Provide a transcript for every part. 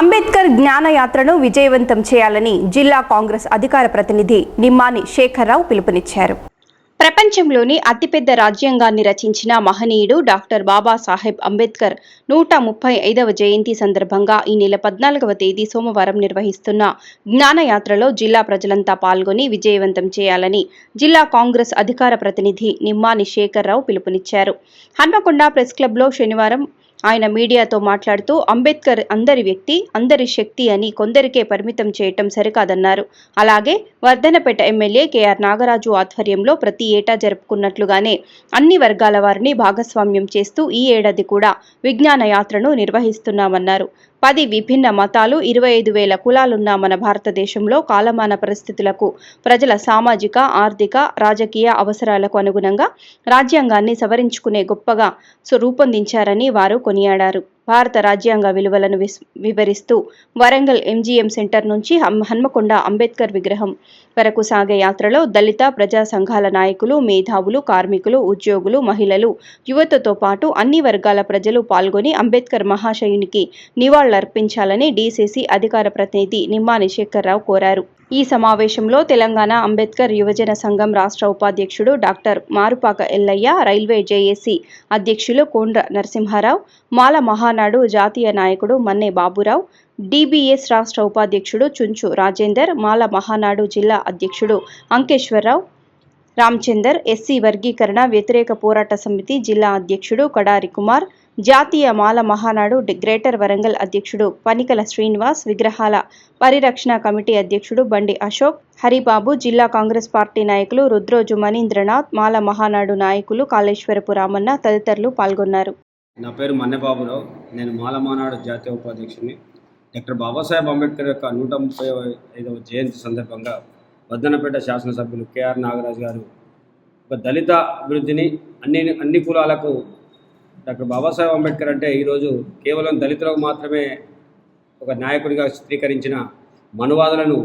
అంబేద్కర్ జ్ఞానయాత్రను విజయవంతం చేయాలని జిల్లా కాంగ్రెస్ అధికార ప్రతినిధి నిమ్మాని శేఖర్రావు పిలుపునిచ్చారు. ప్రపంచంలోని అతిపెద్ద రాజ్యాంగాన్ని రచించిన మహనీయుడు డాక్టర్ బాబాసాహెబ్ అంబేద్కర్ నూట ముప్పై ఐదవ జయంతి సందర్భంగా ఈ నెల పద్నాలుగవ తేదీ సోమవారం నిర్వహిస్తున్న జ్ఞానయాత్రలో జిల్లా ప్రజలంతా పాల్గొని విజయవంతం చేయాలని జిల్లా కాంగ్రెస్ అధికార ప్రతినిధి నిమ్మాని శేఖర్రావు పిలుపునిచ్చారు. హన్మకొండ ప్రెస్ క్లబ్లో శనివారం ఆయన మీడియాతో మాట్లాడుతూ అంబేద్కర్ అందరి వ్యక్తి అందరి శక్తి అని కొందరికే పరిమితం చేయటం సరికాదన్నారు. అలాగే వర్ధనపేట ఎమ్మెల్యే కేఆర్ నాగరాజు ఆధ్వర్యంలో ప్రతి ఏటా జరుపుకున్నట్లుగానే అన్ని వర్గాల వారిని భాగస్వామ్యం చేస్తూ ఈ ఏడాది కూడా విజ్ఞాన యాత్రను నిర్వహిస్తున్నామన్నారు. పది విభిన్న మతాలు ఇరవై ఐదు వేల కులాలున్న మన భారతదేశంలో కాలమాన పరిస్థితులకు ప్రజల సామాజిక ఆర్థిక రాజకీయ అవసరాలకు అనుగుణంగా రాజ్యాంగాన్ని సవరించుకునే గొప్పగా రూపొందించారని వారు కొనియాడారు. భారత రాజ్యాంగ విలువలను వివరిస్తూ వరంగల్ ఎంజీఎం సెంటర్ నుంచి హన్మకొండ అంబేద్కర్ విగ్రహం వరకు సాగే యాత్రలో దళిత ప్రజా సంఘాల నాయకులు మేధావులు కార్మికులు ఉద్యోగులు మహిళలు యువతతో పాటు అన్ని వర్గాల ప్రజలు పాల్గొని అంబేద్కర్ మహాశయునికి నివాళులర్పించాలని డీసీసీ అధికార ప్రతినిధి నిమ్మాని శేఖర్రావు కోరారు. ఈ సమావేశంలో తెలంగాణ అంబేద్కర్ యువజన సంఘం రాష్ట్ర ఉపాధ్యక్షుడు doctor Marupaka Ellaiah railway JAC అధ్యక్షులు కోండ్ర నరసింహారావు మాల మహానాడు జాతీయ నాయకుడు మన్నే బాబురావు డిబిఎస్ రాష్ట్ర ఉపాధ్యక్షుడు చుంచు రాజేందర్ మాల మహానాడు జిల్లా అధ్యక్షుడు అంకేశ్వరరావు రామచందర్ ఎస్సీ వర్గీకరణ వ్యతిరేక పోరాట సమితి జిల్లా అధ్యక్షుడు కడారి కుమార్ జాతీయ మాల మహానాడు గ్రేటర్ వరంగల్ అధ్యక్షుడు పనికల శ్రీనివాస్ విగ్రహాల పరిరక్షణ కమిటీ అధ్యక్షుడు బండి అశోక్ హరిబాబు జిల్లా కాంగ్రెస్ పార్టీ నాయకులు రుద్రోజు మనీంద్రనాథ్ మాల మహానాడు నాయకులు కాళేశ్వరపు రామన్న తదితరులు పాల్గొన్నారు. నా పేరు మన్నెబాబురావు. నేను మాలమానాడు జాతీయ ఉపాధ్యక్షుని డాక్టర్ బాబాసాహెబ్ అంబేద్కర్ యొక్క నూట ముప్పై ఐదవ జయంతి సందర్భంగా వద్దనపేట శాసనసభ్యులు కేఆర్ నాగరాజు గారు ఒక దళిత అభివృద్ధిని అన్ని అన్ని కులాలకు డాక్టర్ బాబాసాహెబ్ అంబేద్కర్ అంటే ఈరోజు కేవలం దళితులకు మాత్రమే ఒక నాయకుడిగా చిత్రీకరించిన మనువాదులను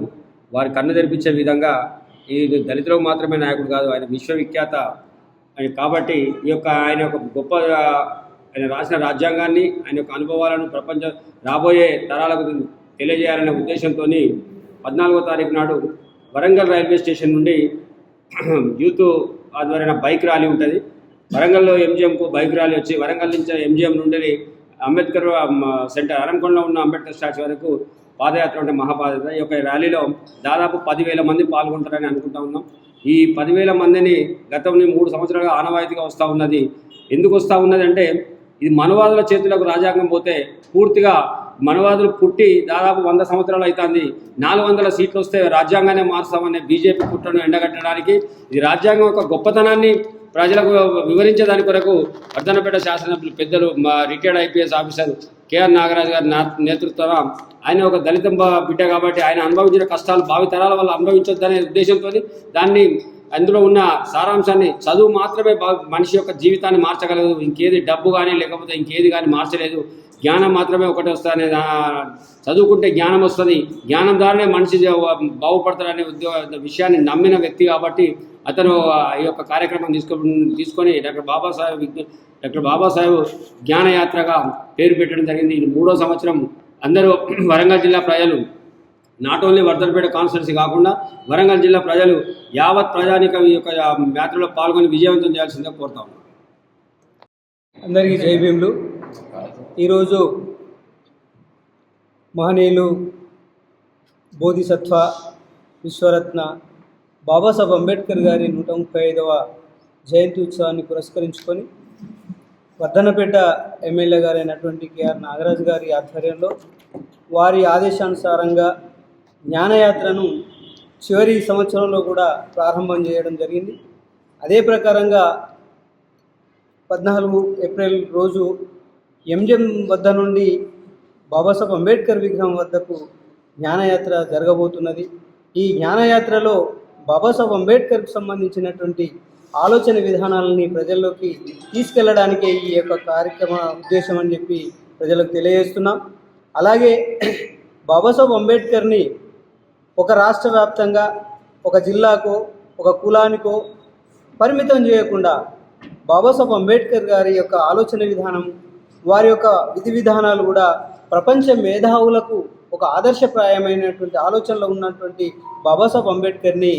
వారి కన్ను తెరిపించే విధంగా ఈ దళితులకు మాత్రమే నాయకుడు కాదు ఆయన విశ్వవిఖ్యాత ఆయన కాబట్టి ఈ యొక్క ఆయన యొక్క గొప్ప ఆయన రాసిన రాజ్యాంగాన్ని ఆయన యొక్క అనుభవాలను ప్రపంచ రాబోయే తరాలకు తెలియజేయాలనే ఉద్దేశంతో పద్నాలుగో తారీఖు నాడు వరంగల్ రైల్వే స్టేషన్ నుండి యూత్ ఆధ్వర్యన బైక్ ర్యాలీ ఉంటుంది. వరంగల్లో ఎంజిఎంకు బైక్ ర్యాలీ వచ్చి వరంగల్ నుంచి ఎంజిఎం నుండి అంబేద్కర్ సెంటర్ అరంకొండలో ఉన్న అంబేద్కర్ స్టాచ్యూ వరకు పాదయాత్ర అంటే మహాపాదయాత్ర. ఈ యొక్క ర్యాలీలో దాదాపు పదివేల మంది పాల్గొంటారని అనుకుంటా ఉన్నాం. ఈ పదివేల మందిని గతంలో మూడు సంవత్సరాలుగా ఆనవాయితీగా వస్తూ ఉన్నది. ఎందుకు వస్తూ ఉన్నది అంటే ఇది మనవాదుల చేతులకు రాజ్యాంగం పోతే పూర్తిగా మనవాదులు పుట్టి దాదాపు వంద సంవత్సరాలు అవుతుంది నాలుగు వందల సీట్లు వస్తే రాజ్యాంగాన్ని మారుస్తామనే బీజేపీ కుట్రను ఎండగట్టడానికి ఇది రాజ్యాంగం యొక్క గొప్పతనాన్ని ప్రజలకు వివరించేదాని కొరకు వర్ధనపేట శాసనసభ్యులు పెద్దలు మా retired IPS officer KR Nagaraju గారి నా ఆయన ఒక దళిత బిడ్డ కాబట్టి ఆయన అనుభవించిన కష్టాలు భావితరాల వల్ల వల్ల అనుభవించొద్దనే ఉద్దేశంతో దాన్ని అందులో ఉన్న సారాంశాన్ని చదువు మాత్రమే బా- మనిషి యొక్క జీవితాన్ని మార్చగలదు. ఇంకేది డబ్బు కానీ లేకపోతే ఇంకేది కానీ మార్చలేదు. జ్ఞానం మాత్రమే ఒకటి వస్తుంది చదువుకుంటే జ్ఞానం వస్తుంది. జ్ఞానం ద్వారానే మనిషి జ- బాగుపడతాడనే ఉద్యోగ విషయాన్ని నమ్మిన వ్యక్తి కాబట్టి అతను ఆ ఈ యొక్క కార్యక్రమం తీసుకో తీసుకొని డాక్టర్ బాబాసాహెబ్ డాక్టర్ బాబాసాహెబ్ జ్ఞానయాత్రగా పేరు పెట్టడం జరిగింది. ఇది మూడో సంవత్సరం. అందరూ వరంగల్ జిల్లా ప్రజలు నాట్ ఓన్లీ వర్ధనపేట కాన్స్టిట్యున్సీ కాకుండా వరంగల్ జిల్లా ప్రజలు యావత్ ప్రజానికం ఈ యొక్క యాత్రలో పాల్గొని విజయవంతం చేయాల్సిందిగా కోరుతాం అందరికీ జై భీములు. ఈరోజు మహనీయులు బోధిసత్వ విశ్వరత్న బాబాసాహెబ్ అంబేద్కర్ గారి నూట ముప్పై ఐదవ జయంతి ఉత్సవాన్ని పురస్కరించుకొని వర్ధనపేట ఎమ్మెల్యే గారైనటువంటి కేఆర్ నాగరాజు గారి ఆధ్వర్యంలో వారి ఆదేశానుసారంగా జ్ఞానయాత్రను చివరి సంవత్సరంలో కూడా ప్రారంభం చేయడం జరిగింది. అదే ప్రకారంగా పద్నాలుగు ఏప్రిల్ రోజు ఎంజెం వద్ద నుండి బాబాసాహెబ్ అంబేద్కర్ విగ్రహం వద్దకు జ్ఞానయాత్ర జరగబోతున్నది. ఈ జ్ఞానయాత్రలో బాబాసాహెబ్ అంబేద్కర్కు సంబంధించినటువంటి ఆలోచన విధానాలని ప్రజల్లోకి తీసుకెళ్ళడానికే ఈ యొక్క కార్యక్రమ ఉద్దేశం అని చెప్పి ప్రజలకు తెలియజేస్తున్నాం. అలాగే బాబాసాహెబ్ అంబేద్కర్ని ఒక రాష్ట్ర వ్యాప్తంగా ఒక జిల్లాకో ఒక కులానికో పరిమితం చేయకుండా బాబాసాహెబ్ అంబేద్కర్ గారి యొక్క ఆలోచన విధానం వారి యొక్క విధి విధానాలు కూడా ప్రపంచ మేధావులకు ఒక ఆదర్శప్రాయమైనటువంటి ఆలోచనలో ఉన్నటువంటి బాబాసాహెబ్ అంబేద్కర్ని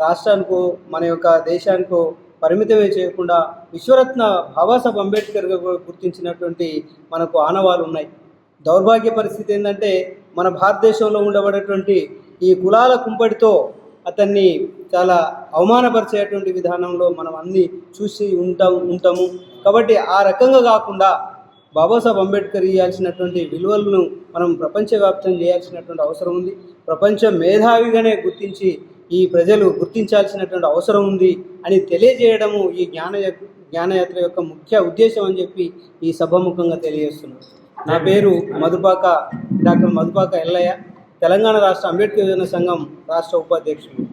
రాష్ట్రానికో మన యొక్క దేశానికో పరిమితమే చేయకుండా విశ్వరత్న బాబాసాహెబ్ అంబేద్కర్గా గుర్తించినటువంటి మనకు ఆనవాలు ఉన్నాయి. దౌర్భాగ్య పరిస్థితి ఏంటంటే మన భారతదేశంలో ఉండబడేటువంటి ఈ కులాల కుంపటితో అతన్ని చాలా అవమానపరిచేటువంటి విధానంలో మనం అన్నీ చూసి ఉంటాం ఉంటాము. కాబట్టి ఆ రకంగా కాకుండా బాబాసాహెబ్ అంబేద్కర్ ఇవ్వాల్సినటువంటి విలువలను మనం ప్రపంచవ్యాప్తం చేయాల్సినటువంటి అవసరం ఉంది. ప్రపంచ మేధావిగానే గుర్తించి ఈ ప్రజలు గుర్తించాల్సినటువంటి అవసరం ఉంది అని తెలియజేయడము ఈ జ్ఞాన జ్ఞానయాత్ర యొక్క ముఖ్య ఉద్దేశం అని చెప్పి ఈ సభాముఖంగా తెలియజేస్తున్నాను. నా పేరు మధుపాక డాక్టర్ మధుపాక ఎల్లయ్య. తెలంగాణ రాష్ట్ర అంబేద్కర్ యువజన సంఘం రాష్ట్ర ఉపాధ్యక్షుడు